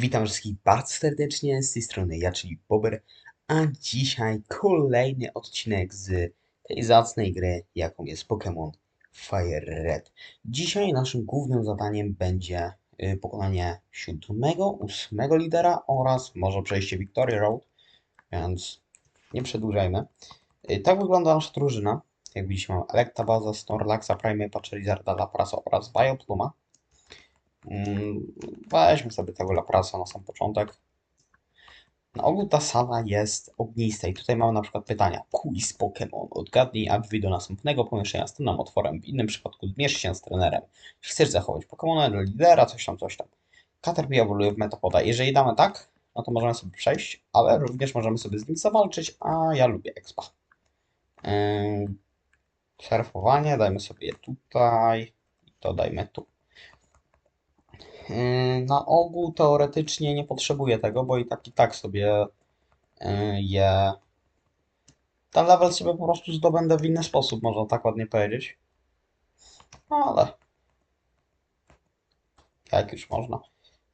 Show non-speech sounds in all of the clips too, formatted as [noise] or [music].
Witam wszystkich bardzo serdecznie z tej strony ja, czyli Bober, a dzisiaj kolejny odcinek z tej zacnej gry, jaką jest Pokémon Fire Red. Dzisiaj naszym głównym zadaniem będzie y, pokonanie siódmego, ósmego lidera oraz może przejście Victory Road, więc nie przedłużajmy. Y, Tak wygląda nasza drużyna. Jak widzicie mam Electabuzza, Snorlaxa, Primeape'a, Charizarda, Laprasa oraz Biopluma. Mm, Weźmy sobie tego Laprasa na sam początek. Na ogół ta sala jest ognista i tutaj mamy na przykład pytania. Quiz Pokémon. Odgadnij, a drzwi do następnego pomieszczenia staną otworem. W innym przypadku zmierz się z trenerem. Chcesz zachować Pokémona dla lidera, coś tam, coś tam. Caterpie ewoluuje w Metapoda. Jeżeli damy tak, no to możemy sobie przejść, ale również możemy sobie z nim zawalczyć, a ja lubię Expa. Yy, surfowanie, dajmy sobie tutaj i to dajmy tu. Yy, Na ogół teoretycznie nie potrzebuję tego, bo i tak i tak sobie yy, je. Ten level sobie po prostu zdobędę w inny sposób, można tak ładnie powiedzieć. Ale. Jak już można.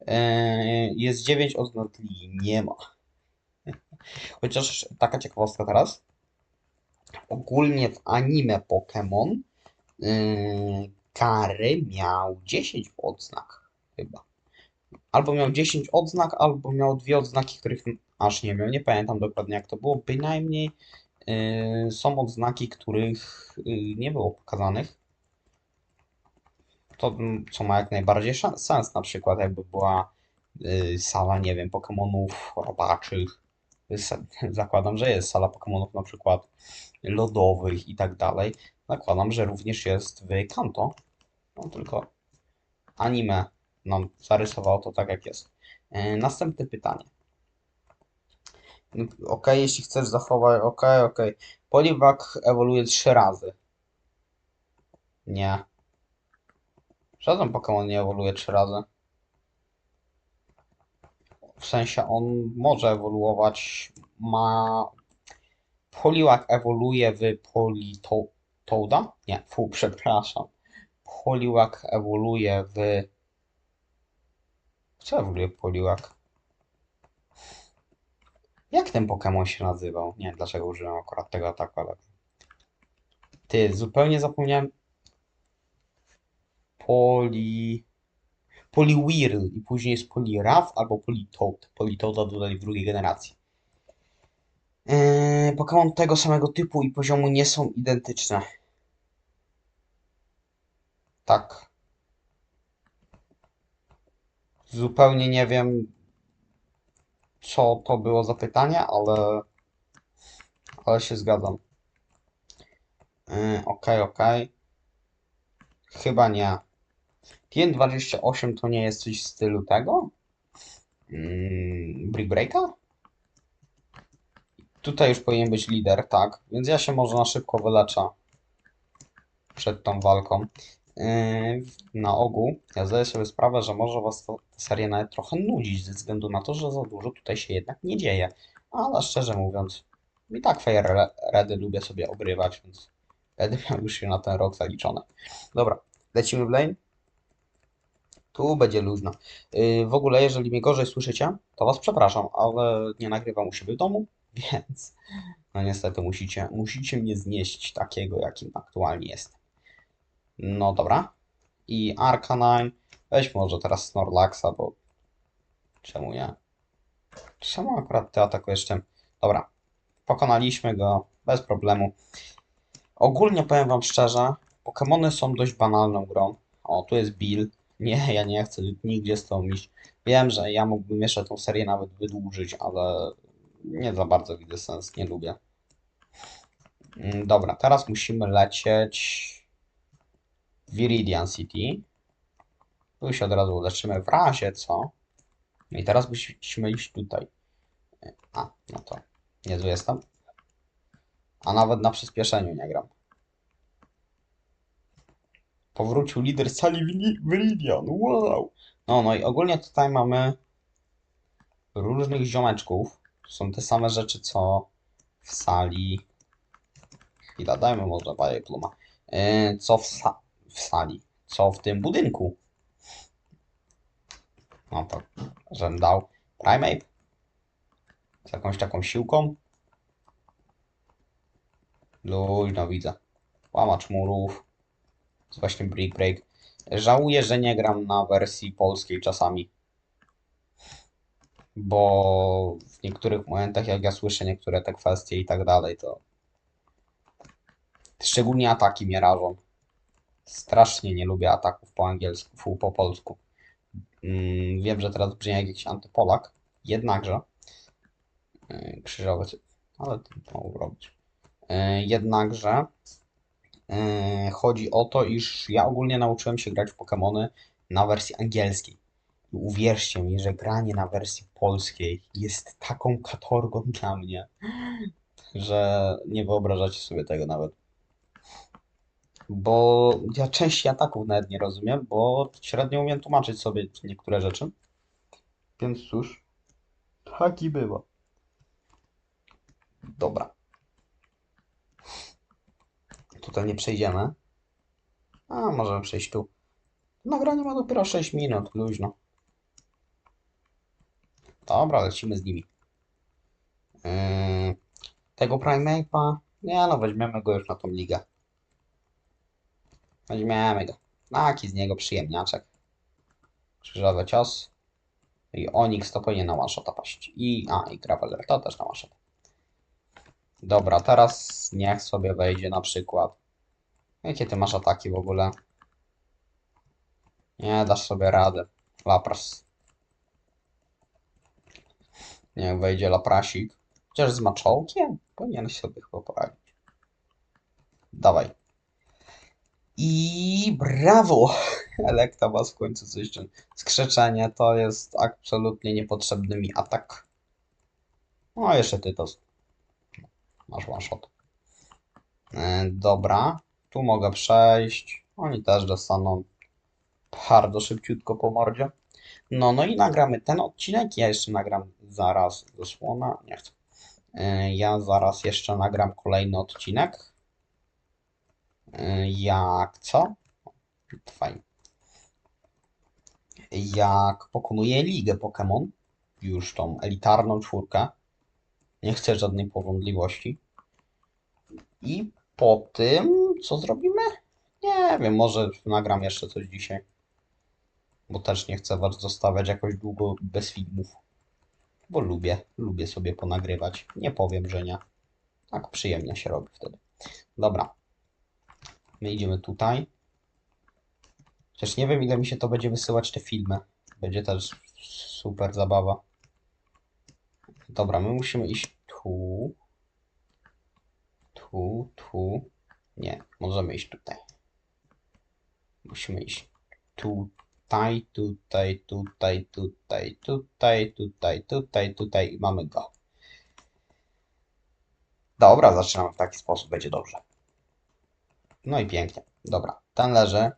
Yy, Jest 9 odznak ligi, nie ma. [laughs] Chociaż taka ciekawostka teraz. Ogólnie w anime Pokémon yy, Kary miał 10 odznak chyba. Albo miał 10 odznak, albo miał dwie odznaki, których aż nie miał. Nie pamiętam dokładnie jak to było. Bynajmniej yy, są odznaki, których yy, nie było pokazanych. To mm, co ma jak najbardziej sens, na przykład jakby była yy, sala, nie wiem, Pokemonów robaczych. [laughs] Zakładam, że jest sala Pokemonów na przykład lodowych i tak dalej. Zakładam, że również jest w Kanto. No tylko anime nam zarysowało to tak, jak jest. E, Następne pytanie. Ok, jeśli chcesz zachować. Ok, ok. Poliwag ewoluuje trzy razy. Nie. Żaden Pokémon nie ewoluuje trzy razy. W sensie on może ewoluować. Ma. Poliwag ewoluuje w Politouda? Nie, fu, przepraszam. Poliwag ewoluuje w. Co ewoluuje Poliwag? Jak ten Pokémon się nazywał? Nie wiem dlaczego użyłem akurat tego ataku, ale. Ty, zupełnie zapomniałem. Poli. Poliwhirl i później jest Poliraf albo Politoad. Politoada dodali w drugiej generacji. Yy, Pokémon tego samego typu i poziomu nie są identyczne. Tak. Zupełnie nie wiem, co to było za pytanie, ale, ale się zgadzam. Yy, okej, okej. Chyba nie. TN28 to nie jest coś w stylu tego? Yy, Brick Breaka? Tutaj już powinien być lider, tak. Więc ja się może na szybko wyleczę przed tą walką. Yy, na ogół ja zdaję sobie sprawę, że może was ta seria nawet trochę nudzić ze względu na to, że za dużo tutaj się jednak nie dzieje. Ale szczerze mówiąc, i tak Fire Redy lubię sobie ogrywać, więc będę miał już się na ten rok zaliczone. Dobra, lecimy w lane. Tu będzie luźno. Yy, w ogóle, jeżeli mnie gorzej słyszycie, to was przepraszam, ale nie nagrywam u siebie w domu, [laughs] więc no niestety musicie, musicie mnie znieść takiego, jakim aktualnie jestem. No dobra. I Arcanine. Weź może teraz Snorlaxa, bo czemu nie? Czemu akurat ty atakujesz tym? Dobra. Pokonaliśmy go bez problemu. Ogólnie powiem wam szczerze, Pokémony są dość banalną grą. O, tu jest Bill. Nie, ja nie chcę nigdzie z tą iść. Wiem, że ja mógłbym jeszcze tą serię nawet wydłużyć, ale nie za bardzo widzę sens, nie lubię. Mm, Dobra, teraz musimy lecieć Viridian City. Tu się od razu uleczymy w razie co. No I teraz musimy iść tutaj. A, no to niezły jestem. A nawet na przyspieszeniu nie gram. Powrócił lider sali Viri- Viridian. Wow! No, no i ogólnie tutaj mamy różnych ziomeczków. Są te same rzeczy co w sali. Chwila, dajmy może baję pluma. Yy, co w, sa w sali, co w tym budynku. No to żem dał Primeape z jakąś taką siłką. Luźno widzę. Łamacz murów. Jest właśnie Brick Break. Żałuję, że nie gram na wersji polskiej czasami. Bo w niektórych momentach, jak ja słyszę niektóre te kwestie i tak dalej, to szczególnie ataki mnie rażą. Strasznie nie lubię ataków po angielsku, fu, po polsku. Mm, wiem, że teraz brzmi jak jakiś antypolak, jednakże yy, krzyżowy, ale to mogę robić. Yy, jednakże yy, chodzi o to, iż ja ogólnie nauczyłem się grać w Pokémony na wersji angielskiej. I uwierzcie mi, że granie na wersji polskiej jest taką katorgą dla mnie, że nie wyobrażacie sobie tego nawet. Bo ja części ataków nawet nie rozumiem, bo średnio umiem tłumaczyć sobie niektóre rzeczy. Więc cóż, tak i bywa. Dobra. Tutaj nie przejdziemy. A, możemy przejść tu. Nagranie ma dopiero 6 minut, luźno. Dobra, lecimy z nimi. Yy, tego Primeape'a, nie no, weźmiemy go już na tą ligę. Weźmiemy go. Taki z niego przyjemniaczek. Krzyżowy cios. I Onyx to powinien na one-shota paść. I, a, i Graveler to też na one Dobra, teraz niech sobie wejdzie na przykład. Jakie ty masz ataki w ogóle? Nie dasz sobie rady. Lapras. Niech wejdzie Laprasik. Chociaż z maczołkiem powinien sobie chyba poradzić. Dawaj. I brawo! [laughs] Elektabas w końcu coś czyn. Skrzeczenie to jest absolutnie niepotrzebny mi atak. O, jeszcze ty to. Masz one shot. E, dobra. Tu mogę przejść. Oni też dostaną bardzo szybciutko po mordzie. No, no i nagramy ten odcinek. Ja jeszcze nagram zaraz do słona. Nie chcę. E, Ja zaraz jeszcze nagram kolejny odcinek. Jak co? Fajnie. Jak pokonuję ligę Pokémon, już tą elitarną czwórkę. Nie chcę żadnej porządliwości. I po tym, co zrobimy? Nie wiem, może nagram jeszcze coś dzisiaj. Bo też nie chcę was zostawiać jakoś długo bez filmów. Bo lubię, lubię sobie ponagrywać. Nie powiem, że nie. Tak przyjemnie się robi wtedy. Dobra. My idziemy tutaj. Chociaż nie wiem, ile mi się to będzie wysyłać te filmy. Będzie też super zabawa. Dobra, my musimy iść tu. Tu, tu. Nie, możemy iść tutaj. Musimy iść tutaj, tutaj, tutaj, tutaj, tutaj, tutaj, tutaj, tutaj i mamy go. Dobra, zaczynamy w taki sposób, będzie dobrze. No i pięknie. Dobra, ten leży.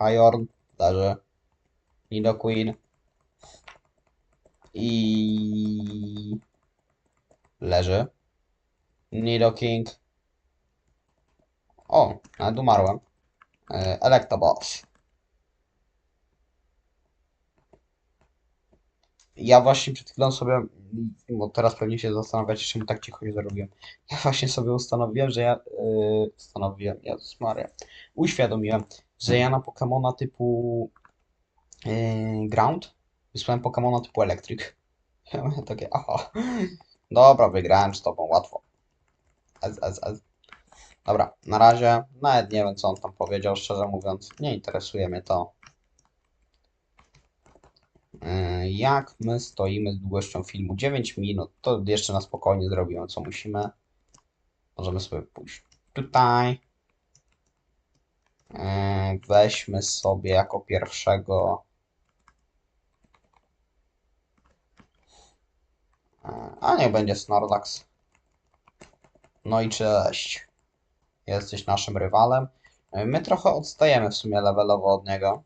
Iorn leży. Nidoqueen. I leży. Nidoking. O, nawet umarłem. E, Electabuzz. Ja właśnie przed chwilą sobie, bo teraz pewnie się zastanawiacie, czemu tak cicho się zrobiłem. Ja właśnie sobie ustanowiłem, że ja, yy, ustanowiłem, Jezus Maria, uświadomiłem, że ja na Pokemona typu yy, Ground wysłałem Pokemona typu Electric. Takie, aha, dobra, wygrałem z tobą, łatwo. Ez, ez, ez. Dobra, na razie, nawet nie wiem, co on tam powiedział, szczerze mówiąc, nie interesuje mnie to. Yy, Jak my stoimy z długością filmu 9 minut, to jeszcze na spokojnie zrobimy co musimy. Możemy sobie pójść tutaj. Yy, Weźmy sobie jako pierwszego. Yy, A niech będzie Snorlax. No i cześć. Jesteś naszym rywalem. My trochę odstajemy w sumie levelowo od niego.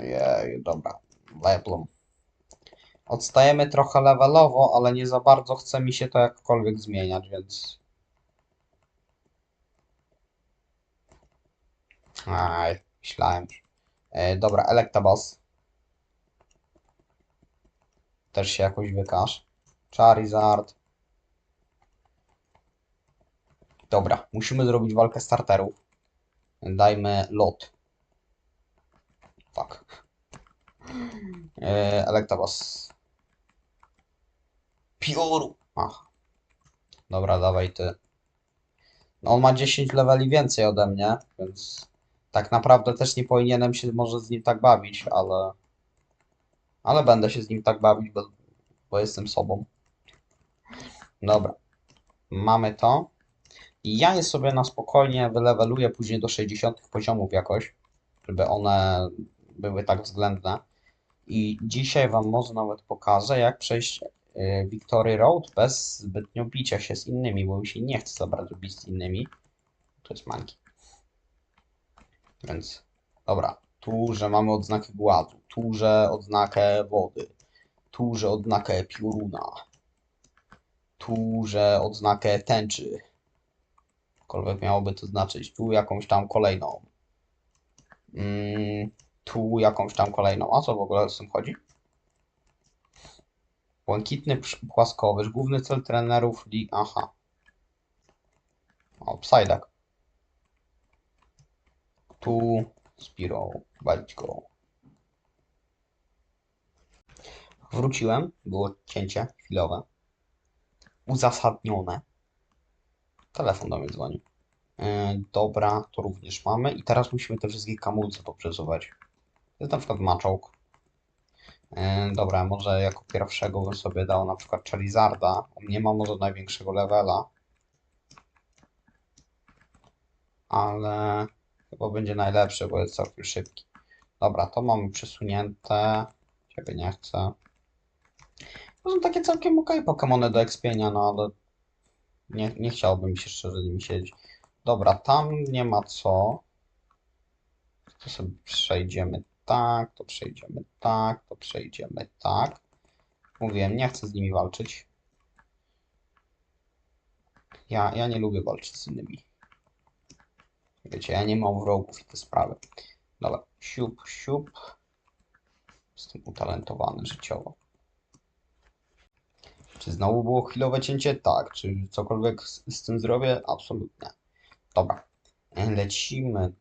Ojej, dobra. Leplum. Odstajemy trochę levelowo, ale nie za bardzo chce mi się to jakkolwiek zmieniać, więc... Aj, myślałem. E, dobra, Electabuzz. Też się jakoś wykaż. Charizard. Dobra, musimy zrobić walkę starterów. Dajmy lot. Fuck. Yy, Electabuzz. Pioru. Ach. Dobra, dawaj ty. No on ma 10 leveli więcej ode mnie, więc tak naprawdę też nie powinienem się może z nim tak bawić, ale ale będę się z nim tak bawić, bo, bo jestem sobą. Dobra. Mamy to. I ja je sobie na spokojnie wyleweluję później do 60 poziomów jakoś, żeby one były tak względne. I dzisiaj Wam może nawet pokażę, jak przejść y, Victory Road bez zbytnio bicia się z innymi, bo mi się nie chce za bardzo bić z innymi. To jest manki. Więc, dobra. Tu, że mamy odznakę głazu, tu, że odznakę wody, tu, że odznakę pioruna, tu, że odznakę tęczy. Cokolwiek miałoby to znaczyć. Tu jakąś tam kolejną. Mm, tu jakąś tam kolejną. A co w ogóle z tym chodzi? Błękitny płaskowyż. Główny cel trenerów lig. Aha. O, Psyduck. Tu Spiro. Walić go. Wróciłem. Było cięcie chwilowe. Uzasadnione. Telefon do mnie dzwoni. Yy, dobra, to również mamy. I teraz musimy te wszystkie kamulce poprzesuwać. Jest na przykład Machołk. Yy, dobra, może jako pierwszego bym sobie dał na przykład Charizarda. Nie ma może największego levela. Ale chyba będzie najlepszy, bo jest całkiem szybki. Dobra, to mamy przesunięte. Ciebie nie chcę. To są takie całkiem ok Pokemony do expienia, no ale nie, nie chciałbym się szczerze nimi siedzieć. Dobra, tam nie ma co. To sobie przejdziemy tak, to przejdziemy tak, to przejdziemy tak. Mówiłem, nie chcę z nimi walczyć. Ja, ja nie lubię walczyć z innymi. Wiecie, ja nie mam wrogów i te sprawy. Dobra, siup, siup. Jestem utalentowany życiowo. Czy znowu było chwilowe cięcie? Tak. Czy cokolwiek z, z tym zrobię? Absolutnie. Dobra. Lecimy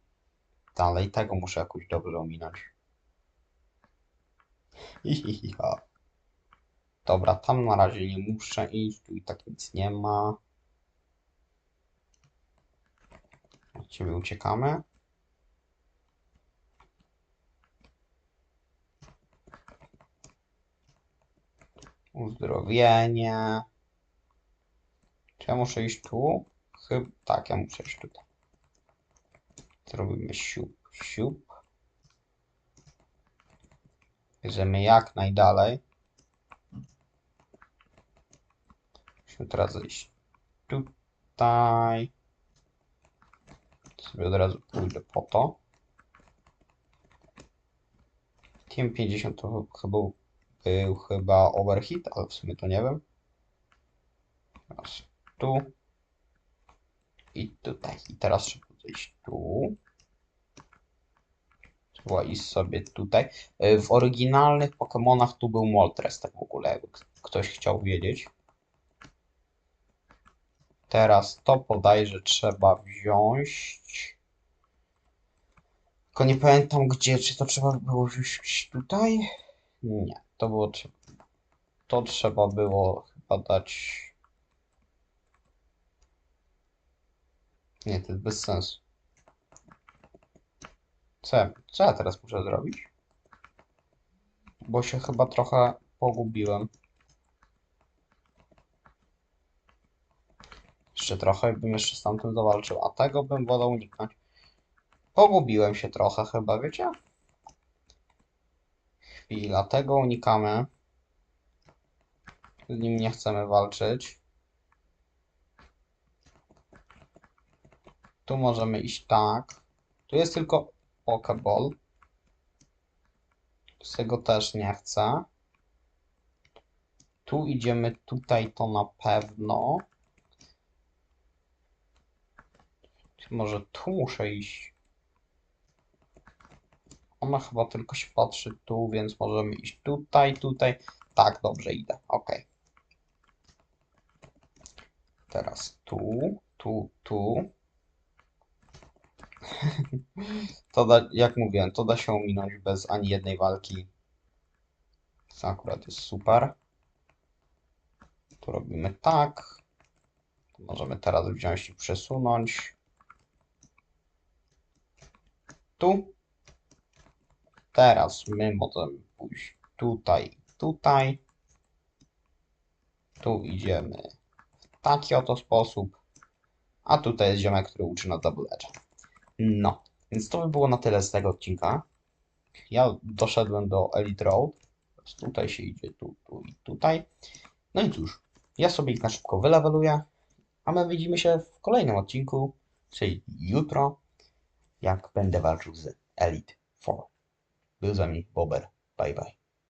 dalej. Tego muszę jakoś dobrze ominąć. [laughs] Hihiha. Dobra, tam na razie nie muszę iść. Tu i tak nic nie ma. Od ciebie uciekamy. Uzdrowienie. Czy ja muszę iść tu? Chyba tak, ja muszę iść tutaj. Zrobimy siup, siup. Bierzemy jak najdalej. Musimy teraz iść tutaj. Sobie od razu pójdę po to. Team 50 to chyba był chyba overhit, ale w sumie to nie wiem. Teraz tu. I tutaj. I teraz trzeba zejść tu. Trzeba iść sobie tutaj. Y, W oryginalnych Pokémonach tu był Moltres, tak w ogóle, ktoś chciał wiedzieć. Teraz to bodajże trzeba wziąć. Tylko nie pamiętam gdzie, czy to trzeba było wziąć tutaj? Nie, to było. To trzeba było chyba dać. Nie, to jest bez sensu. Co ja, co ja teraz muszę zrobić? Bo się chyba trochę pogubiłem. Jeszcze trochę bym jeszcze z tamtym zawalczył, a tego bym wolał uniknąć. Pogubiłem się trochę chyba, wiecie? Chwila, tego unikamy. Z nim nie chcemy walczyć. Tu możemy iść tak. Tu jest tylko Pokeball. Tego też nie chcę. Tu idziemy tutaj, to na pewno. Czy może tu muszę iść? Ona chyba tylko się patrzy tu, więc możemy iść tutaj, tutaj. Tak, dobrze idę. Ok. Teraz tu, tu, tu. [laughs] To da, jak mówiłem, to da się ominąć bez ani jednej walki. Co akurat jest super. Tu robimy tak. Możemy teraz wziąć i przesunąć. Tu. Teraz my możemy pójść tutaj, tutaj. Tu idziemy w taki oto sposób. A tutaj jest ziomek, który uczy nas double edge'a. No, więc to by było na tyle z tego odcinka. Ja doszedłem do Elite Road. Teraz Tutaj się idzie, tu, tu i tutaj. No i cóż, ja sobie ich na szybko wyleweluję, a my widzimy się w kolejnym odcinku, czyli jutro, jak będę walczył z Elite 4. Był z Bober. Bye bye.